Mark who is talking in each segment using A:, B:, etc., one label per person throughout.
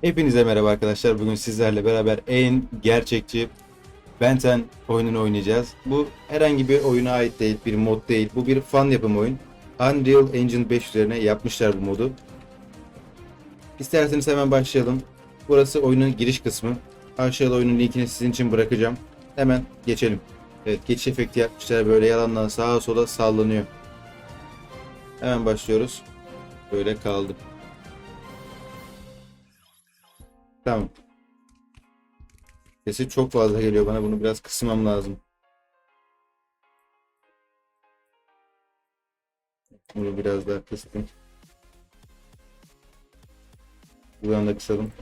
A: Hepinize merhaba arkadaşlar. Bugün sizlerle beraber en gerçekçi Benten oyununu oynayacağız. Bu herhangi bir oyuna ait değil, bir mod değil. Bu bir fan yapım oyun. Unreal Engine 5 üzerine yapmışlar bu modu. İsterseniz hemen başlayalım. Burası oyunun giriş kısmı. Aşağıda oyunun linkini sizin için bırakacağım. Hemen geçelim. Evet geçiş efekti yapmışlar. Böyle yalandan sağa sola sallanıyor. Hemen başlıyoruz. Böyle kaldı. Tamam. Sesi çok fazla geliyor bana. Bunu biraz kısmam lazım. Bunu biraz daha kıstım. Buradan da kısalım.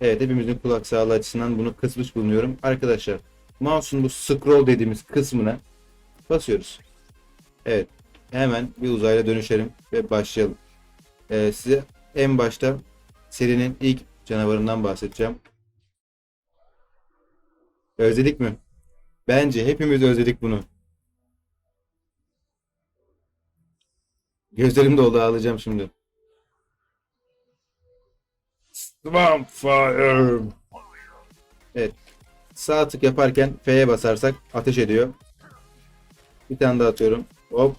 A: Evet hepimizin kulak sağlığı açısından bunu kısmış bulunuyorum. Arkadaşlar mouse'un bu scroll dediğimiz kısmına basıyoruz. Evet hemen bir uzayla dönüşelim ve başlayalım. Ee, size en başta serinin ilk canavarından bahsedeceğim. Özledik mi? Bence hepimiz özledik bunu. Gözlerim doldu ağlayacağım şimdi. Swampfire. Evet. Sağ tık yaparken F'ye basarsak ateş ediyor. Bir tane daha atıyorum. Hop.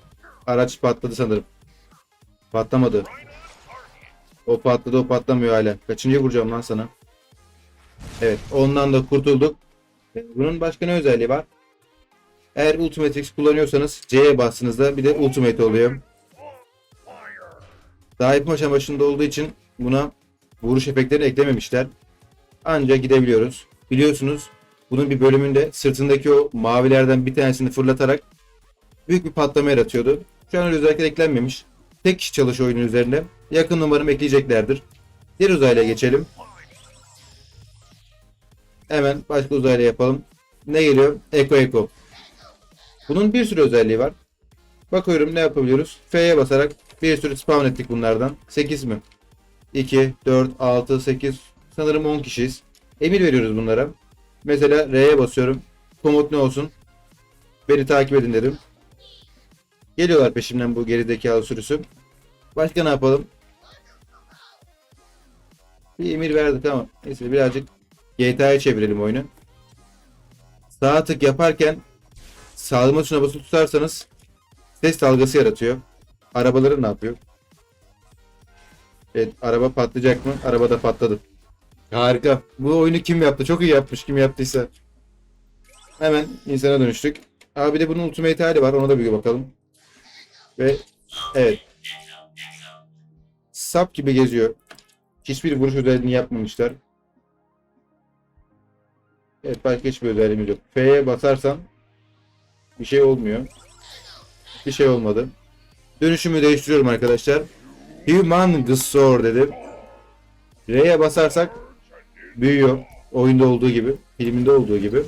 A: Araç patladı sanırım. Patlamadı. O patladı o patlamıyor hala. Kaçıncı vuracağım lan sana? Evet ondan da kurtulduk. E, Bunun başka ne özelliği var? Eğer Ultimate X kullanıyorsanız C'ye bastığınızda bir de Ultimate oluyor. Daha yapım aşamasında olduğu için buna vuruş efektlerini eklememişler. Ancak gidebiliyoruz. Biliyorsunuz bunun bir bölümünde sırtındaki o mavilerden bir tanesini fırlatarak büyük bir patlama yaratıyordu. Şu an öyle özellikler eklenmemiş. Tek kişi çalışıyor oyunun üzerinde. Yakın numaramı ekleyeceklerdir. Diğer uzayla geçelim. Hemen başka uzayla yapalım. Ne geliyor? Eko Eko. Bunun bir sürü özelliği var. Bakıyorum ne yapabiliyoruz? F'ye basarak bir sürü spawn ettik bunlardan. 8 mi? 2, 4, 6, 8. Sanırım 10 kişiyiz. Emir veriyoruz bunlara. Mesela R'ye basıyorum. Komut ne olsun? Beni takip edin dedim. Geliyorlar peşimden bu gerizekalı sürüsü. Başka ne yapalım? Bir emir verdik ama neyse birazcık GTA'ya çevirelim oyunu. Sağ tık yaparken sağlama tuşuna basılı tutarsanız ses dalgası yaratıyor. Arabaları ne yapıyor? Evet araba patlayacak mı? Araba da patladı. Harika. Bu oyunu kim yaptı? Çok iyi yapmış kim yaptıysa. Hemen insana dönüştük. Abi de bunun ultimate hali var. Ona da bir bakalım. Ve evet. Sap gibi geziyor. Hiçbir vuruş özelliğini yapmamışlar. Evet başka hiçbir özelliğimiz yok. F'ye basarsam bir şey olmuyor. Bir şey olmadı. Dönüşümü değiştiriyorum arkadaşlar. Humongous Sword dedim. R'ye basarsak büyüyor. Oyunda olduğu gibi. Filminde olduğu gibi.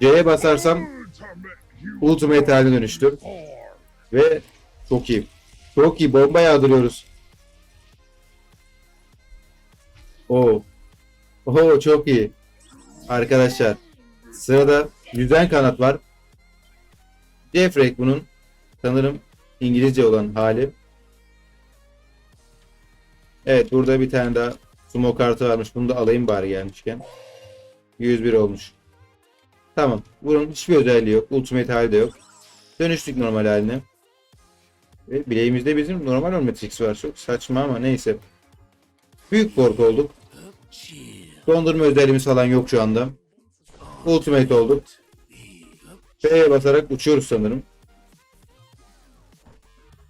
A: C'ye basarsam Ultimate haline dönüştüm. Ve çok iyi. Çok iyi. Bomba yağdırıyoruz. Oo. Oo çok iyi. Arkadaşlar. Sırada yüzen kanat var. Jeffrey bunun sanırım İngilizce olan hali. Evet burada bir tane daha sumo kartı varmış. Bunu da alayım bari gelmişken. 101 olmuş. Tamam. Bunun hiçbir özelliği yok. Ultimate hali de yok. Dönüştük normal haline. Ve bileğimizde bizim normal Omnitrix var. Çok saçma ama neyse. Büyük korku olduk. Dondurma özelliğimiz falan yok şu anda. Ultimate olduk. F'ye basarak uçuyoruz sanırım.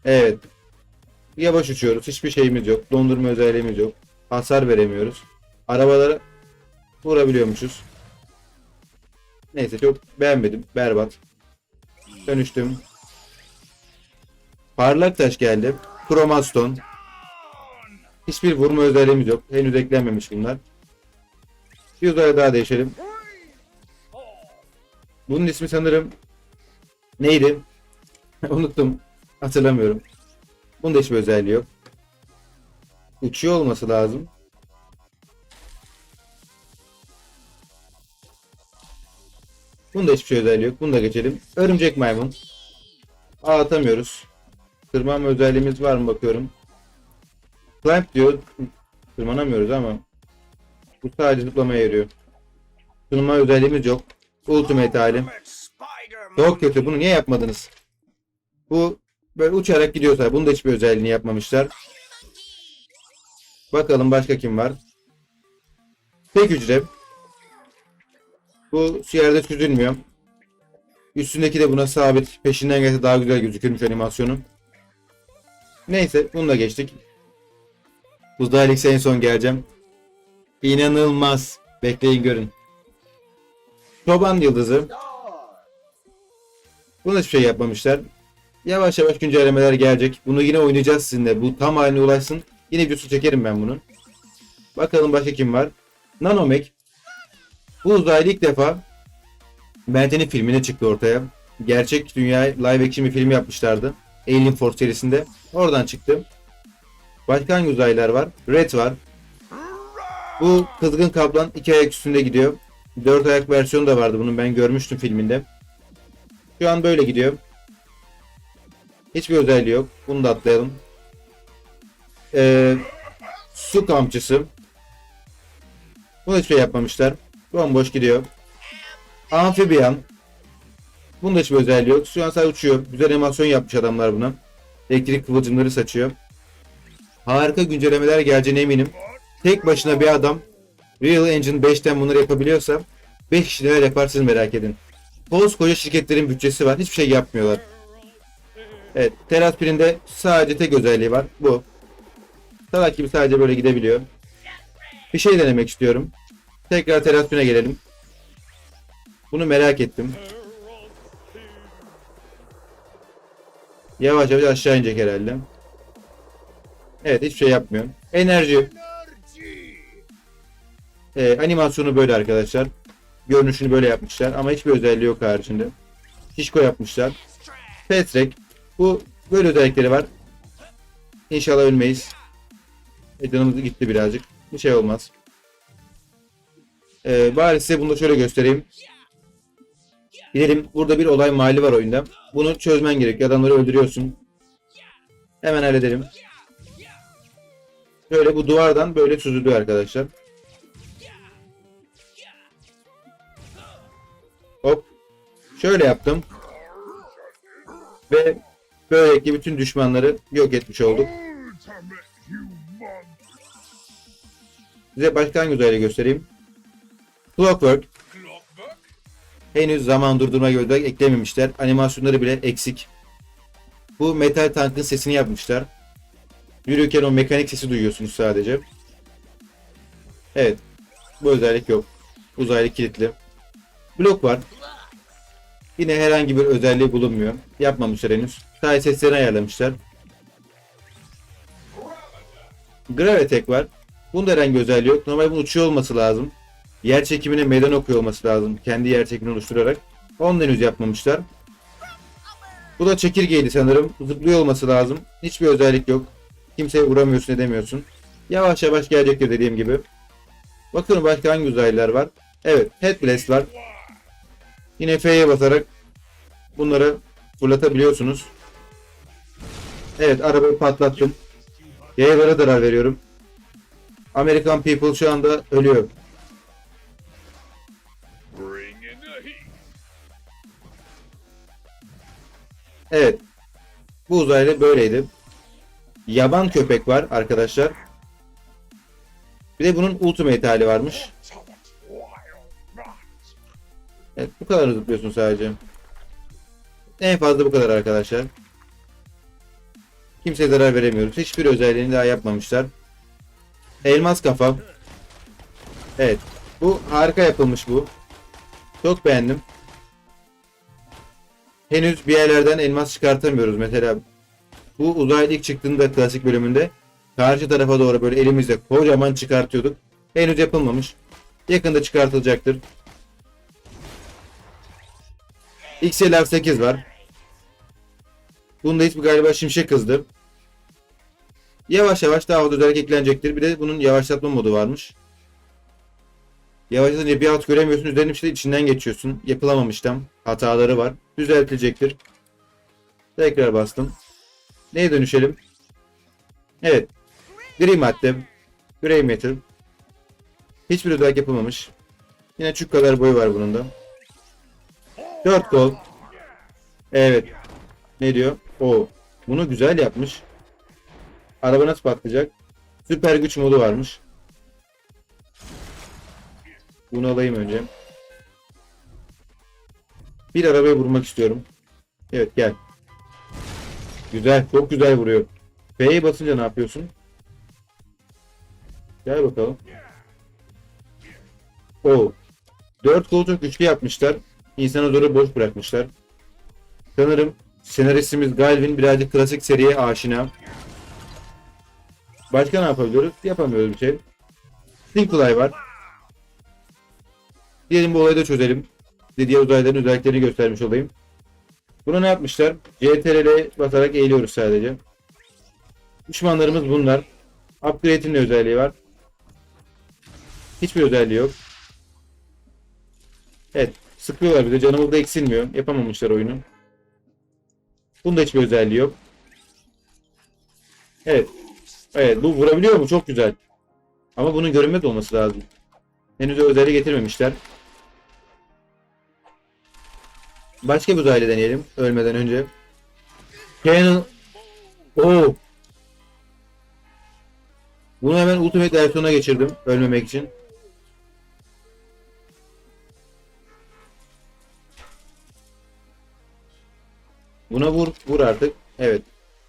A: Evet. Yavaş uçuyoruz. Hiçbir şeyimiz yok. Dondurma özelliğimiz yok. Hasar veremiyoruz. Arabalara vurabiliyormuşuz. Neyse çok beğenmedim. Berbat. Dönüştüm. Parlak taş geldi. Chromaston. Hiçbir vurma özelliğimiz yok. Henüz eklenmemiş bunlar. Bir uzaya daha değişelim. Bunun ismi sanırım neydi? Unuttum. Hatırlamıyorum. Bunda hiçbir özelliği yok. Uçuyor olması lazım. Bunda hiçbir şey özelliği yok. Bunu da geçelim. Örümcek maymun. Ağ atamıyoruz. Tırmanma özelliğimiz var mı bakıyorum. Climb diyor. Tırmanamıyoruz ama bu sadece zıplamaya yarıyor. Tırmanma özelliğimiz yok. Ultimate hali. Çok kötü. Bunu niye yapmadınız? Bu böyle uçarak gidiyorsa bunu da hiçbir özelliğini yapmamışlar. Bakalım başka kim var? Tek hücre. Bu yerde süzülmüyor. Üstündeki de buna sabit. Peşinden gelse daha güzel gözükürmüş animasyonu. Neyse bunu da geçtik. Buzda Alex'e en son geleceğim. İnanılmaz. Bekleyin görün. Çoban Yıldızı. Buna hiçbir şey yapmamışlar. Yavaş yavaş güncellemeler gelecek. Bunu yine oynayacağız sizinle. Bu tam haline ulaşsın. Yine videosu çekerim ben bunun. Bakalım başka kim var? Nanomek. Bu uzaylı ilk defa Benten'in filmine çıktı ortaya. Gerçek dünya live action bir film yapmışlardı. Alien Force serisinde. Oradan çıktı. Başka hangi uzaylılar var? Red var. Bu kızgın kaplan iki ayak üstünde gidiyor. Dört ayak versiyonu da vardı bunun ben görmüştüm filminde. Şu an böyle gidiyor. Hiçbir özelliği yok. Bunu da atlayalım. Ee, su kamçısı. Bunu hiçbir şey yapmamışlar. Bomboş gidiyor. Amfibiyan. Bunda hiçbir özelliği yok. Şu an sadece uçuyor. Güzel animasyon yapmış adamlar buna. Elektrik kıvılcımları saçıyor. Harika güncellemeler geleceğine eminim. Tek başına bir adam Real Engine 5'ten bunları yapabiliyorsa 5 kişi neler yapar siz merak edin. Koskoca şirketlerin bütçesi var. Hiçbir şey yapmıyorlar. Evet. Teras pirinde sadece tek özelliği var. Bu. Salak gibi sadece böyle gidebiliyor. Bir şey denemek istiyorum. Tekrar teras pirine gelelim. Bunu merak ettim. Yavaş yavaş aşağı inecek herhalde. Evet hiçbir şey yapmıyor. Enerji. Ee, animasyonu böyle arkadaşlar. Görünüşünü böyle yapmışlar ama hiçbir özelliği yok haricinde. Şişko yapmışlar. Petrek. Bu böyle özellikleri var. İnşallah ölmeyiz. E, canımız gitti birazcık. Bir şey olmaz. Ee, bari size bunu da şöyle göstereyim. Gidelim. Burada bir olay mahalli var oyunda. Bunu çözmen gerekiyor. Adamları öldürüyorsun. Hemen halledelim. Şöyle bu duvardan böyle süzülüyor arkadaşlar. Hop. Şöyle yaptım. Ve böylelikle bütün düşmanları yok etmiş olduk. Size başka hangi uzaylı göstereyim? Clockwork. Henüz zaman durdurma de eklememişler. Animasyonları bile eksik. Bu metal tankın sesini yapmışlar. Yürürken o mekanik sesi duyuyorsunuz sadece. Evet. Bu özellik yok. Uzaylı kilitli. Blok var. Yine herhangi bir özelliği bulunmuyor. Yapmamışlar henüz. Sadece seslerini ayarlamışlar. Gravitek var. Bunda herhangi özelliği yok. Normal bunun uçuyor olması lazım. Yer çekimine meydan okuyor olması lazım. Kendi yer çekimini oluşturarak. Onu henüz yapmamışlar. Bu da çekirgeydi sanırım. Zıplıyor olması lazım. Hiçbir özellik yok. Kimseye vuramıyorsun edemiyorsun. Yavaş yavaş gelecektir dediğim gibi. Bakın başka hangi uzaylılar var. Evet Head Blast var. Yine F'ye basarak bunları fırlatabiliyorsunuz. Evet arabayı patlattım. Yayalara zarar veriyorum. American People şu anda ölüyor. Evet. Bu uzaylı böyleydi. Yaban köpek var arkadaşlar. Bir de bunun ultimate hali varmış. Evet bu kadar zıplıyorsun sadece. En fazla bu kadar arkadaşlar. Kimseye zarar veremiyoruz. Hiçbir özelliğini daha yapmamışlar. Elmas kafa. Evet. Bu harika yapılmış bu. Çok beğendim. Henüz bir yerlerden elmas çıkartamıyoruz. Mesela bu uzaylı ilk çıktığında klasik bölümünde karşı tarafa doğru böyle elimizle kocaman çıkartıyorduk. Henüz yapılmamış. Yakında çıkartılacaktır. XLR 8 var. Bunda hiçbir galiba şimşek hızlı. Yavaş yavaş daha fazla özellik eklenecektir. Bir de bunun yavaşlatma modu varmış. Yavaşlatınca bir alt göremiyorsun. Üzerine bir şey içinden geçiyorsun. Yapılamamış tam. Hataları var. Düzeltilecektir. Tekrar bastım. Neye dönüşelim? Evet. Gri madde. Grey metal. Hiçbir özellik yapılmamış. Yine çük kadar boyu var bunun da. 4 kol. Evet. Ne diyor? O. Bunu güzel yapmış. Araba nasıl patlayacak? Süper güç modu varmış. Bunu alayım önce. Bir arabaya vurmak istiyorum. Evet gel. Güzel. Çok güzel vuruyor. F'ye basınca ne yapıyorsun? Gel bakalım. O. 4 kolu çok güçlü yapmışlar. İnsana zoru boş bırakmışlar. Sanırım senaristimiz Galvin birazcık klasik seriye aşina. Başka ne yapabiliyoruz? Yapamıyoruz bir şey. Simplify var. Diyelim bu olayı da çözelim. Diğer uzaylıların özelliklerini göstermiş olayım. Bunu ne yapmışlar? CTRL'e basarak eğiliyoruz sadece. Düşmanlarımız bunlar. Upgrade'in de özelliği var. Hiçbir özelliği yok. Evet. Sıkıyorlar bize. Canımız da eksilmiyor. Yapamamışlar oyunu. Bunda hiçbir özelliği yok. Evet. Evet bu vurabiliyor mu? Çok güzel. Ama bunun görünmez olması lazım. Henüz özelliği getirmemişler. Başka bir uzaylı deneyelim. Ölmeden önce. Canon. Oo. Bunu hemen Ultimate versiyona geçirdim. Ölmemek için. Buna vur. Vur artık. Evet.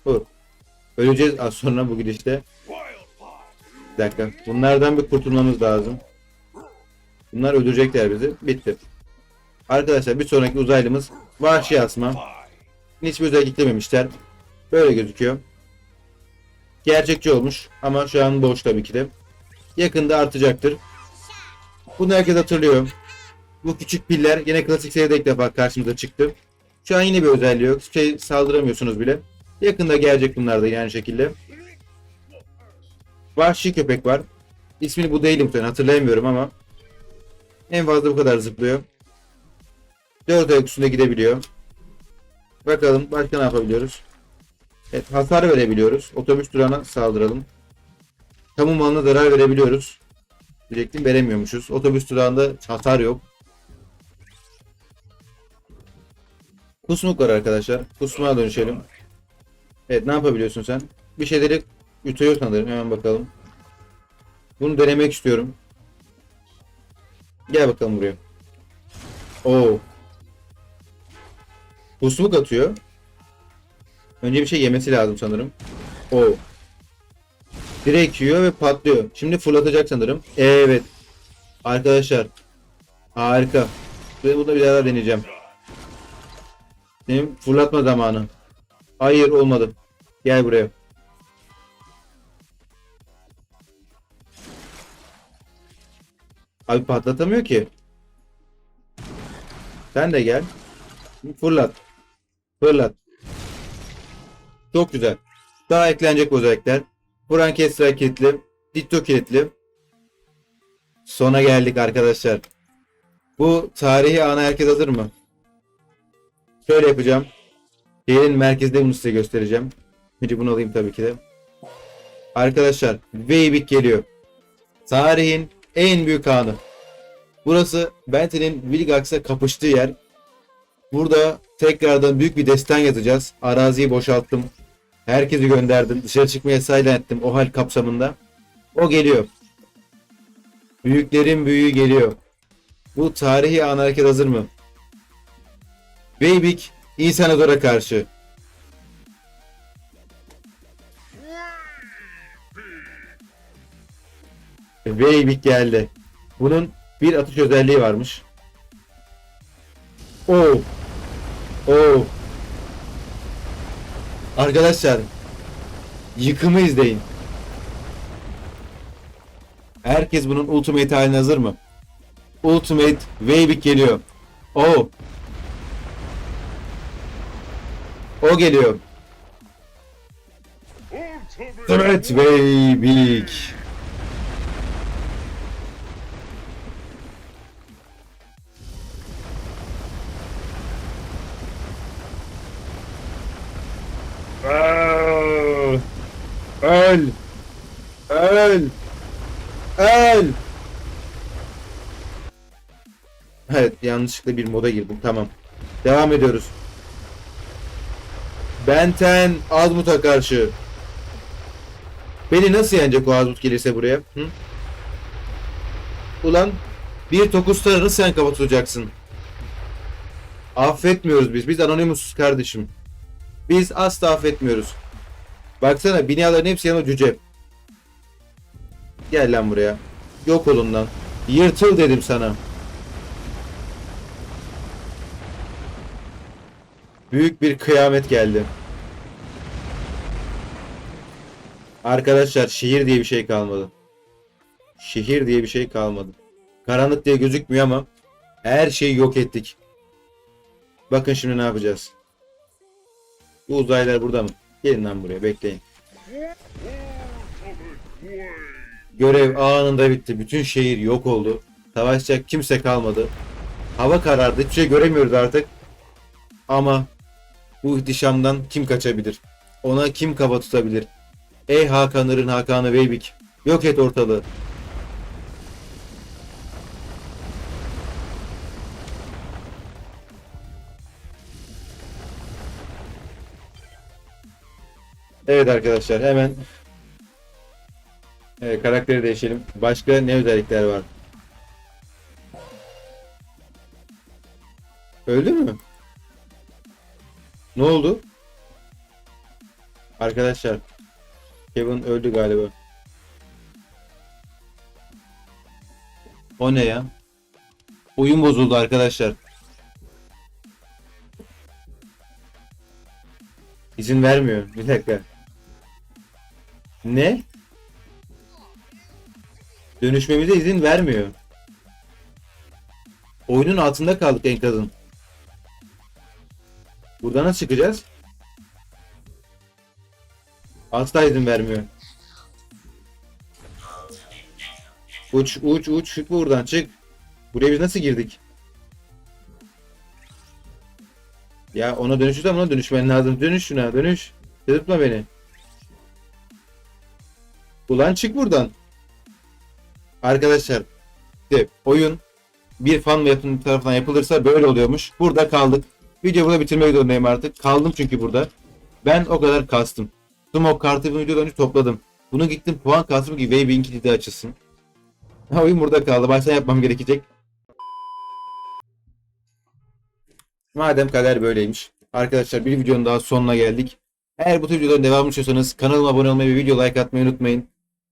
A: Vur. Öleceğiz az sonra bu gidişte. Bir dakika. Bunlardan bir kurtulmamız lazım. Bunlar öldürecekler bizi. Bitti. Arkadaşlar bir sonraki uzaylımız vahşi asma. Hiçbir özellik eklememişler. Böyle gözüküyor. Gerçekçi olmuş ama şu an boş tabii ki de. Yakında artacaktır. Bunu herkes hatırlıyor. Bu küçük piller yine klasik seride ilk defa karşımıza çıktı. Şu an yine bir özelliği yok. Şey saldıramıyorsunuz bile. Yakında gelecek bunlar da yani şekilde. Vahşi köpek var. İsmini bu değilim sen hatırlayamıyorum ama. En fazla bu kadar zıplıyor. 4 ayak üstünde gidebiliyor. Bakalım başka ne yapabiliyoruz? Evet hasar verebiliyoruz. Otobüs durağına saldıralım. Kamu malına zarar verebiliyoruz. Diyecektim veremiyormuşuz. Otobüs durağında hasar yok. Kusmuk var arkadaşlar. Kusmuğa dönüşelim. Evet ne yapabiliyorsun sen? Bir şeyleri yutuyor sanırım. Hemen bakalım. Bunu denemek istiyorum. Gel bakalım buraya. Oo. Kusmuk atıyor. Önce bir şey yemesi lazım sanırım. Oo. Direkt yiyor ve patlıyor. Şimdi fırlatacak sanırım. Evet. Arkadaşlar. Harika. Ve bunu bir daha deneyeceğim. Benim fırlatma zamanı. Hayır olmadı. Gel buraya. Abi patlatamıyor ki. Sen de gel. Fırlat. Fırlat. Çok güzel. Daha eklenecek özellikler. Brankestra kilitli. Ditto kilitli. Sona geldik arkadaşlar. Bu tarihi ana herkes hazır mı? Şöyle yapacağım. Şehrin merkezde bunu size göstereceğim. Önce bunu alayım tabii ki de. Arkadaşlar Weybik geliyor. Tarihin en büyük anı. Burası Bentley'nin Vilgax'a kapıştığı yer. Burada tekrardan büyük bir destan yazacağız. Araziyi boşalttım. Herkesi gönderdim. Dışarı çıkmaya saylan ettim o hal kapsamında. O geliyor. Büyüklerin büyüğü geliyor. Bu tarihi an hareket hazır mı? Weybik İnsanador'a karşı. Weybik geldi. Bunun bir atış özelliği varmış. Oo. Oo. Arkadaşlar yıkımı izleyin. Herkes bunun ultimate haline hazır mı? Ultimate Weybik geliyor. Oo. O geliyor.
B: Ultimate
A: Weybik. Öl. Öl. Öl. Evet yanlışlıkla bir moda girdim. Tamam. Devam ediyoruz. Benten Azmut'a karşı. Beni nasıl yenecek o Azmut gelirse buraya? Hı? Ulan bir tokuzlarını sen kapatacaksın. Affetmiyoruz biz. Biz anonimusuz kardeşim. Biz asla affetmiyoruz. Baksana binaların hepsi yanı cüce. Gel lan buraya. Yok olun lan. Yırtıl dedim sana. Büyük bir kıyamet geldi. Arkadaşlar şehir diye bir şey kalmadı. Şehir diye bir şey kalmadı. Karanlık diye gözükmüyor ama her şeyi yok ettik. Bakın şimdi ne yapacağız. Bu uzaylılar burada mı? Gelin buraya bekleyin. Görev anında bitti. Bütün şehir yok oldu. Savaşacak kimse kalmadı. Hava karardı. Hiçbir şey göremiyoruz artık. Ama bu ihtişamdan kim kaçabilir? Ona kim kafa tutabilir? Ey Hakanların Hakanı Veybik. Yok et ortalığı. Evet arkadaşlar hemen evet, karakteri değişelim. Başka ne özellikler var? Öldü mü? Ne oldu? Arkadaşlar Kevin öldü galiba. O ne ya? Oyun bozuldu arkadaşlar. İzin vermiyor. Bir dakika. Ne? Dönüşmemize izin vermiyor. Oyunun altında kaldık enkazın. Buradan nasıl çıkacağız? Asla izin vermiyor. Uç uç uç çık buradan çık. Buraya biz nasıl girdik? Ya ona dönüşürsen ona dönüşmen lazım. Dönüş şuna dönüş. Tutma beni. Ulan çık buradan. Arkadaşlar işte oyun bir fan ve yapım tarafından yapılırsa böyle oluyormuş. Burada kaldık. Video burada bitirmek zorundayım artık. Kaldım çünkü burada. Ben o kadar kastım. Smoke kartı bu videodan önce topladım. Bunu gittim puan kastım ki Wayback'in kilidi açılsın. Oyun burada kaldı. Baştan yapmam gerekecek. Madem kader böyleymiş. Arkadaşlar bir videonun daha sonuna geldik. Eğer bu tür videoların devamını istiyorsanız kanalıma abone olmayı ve video like atmayı unutmayın.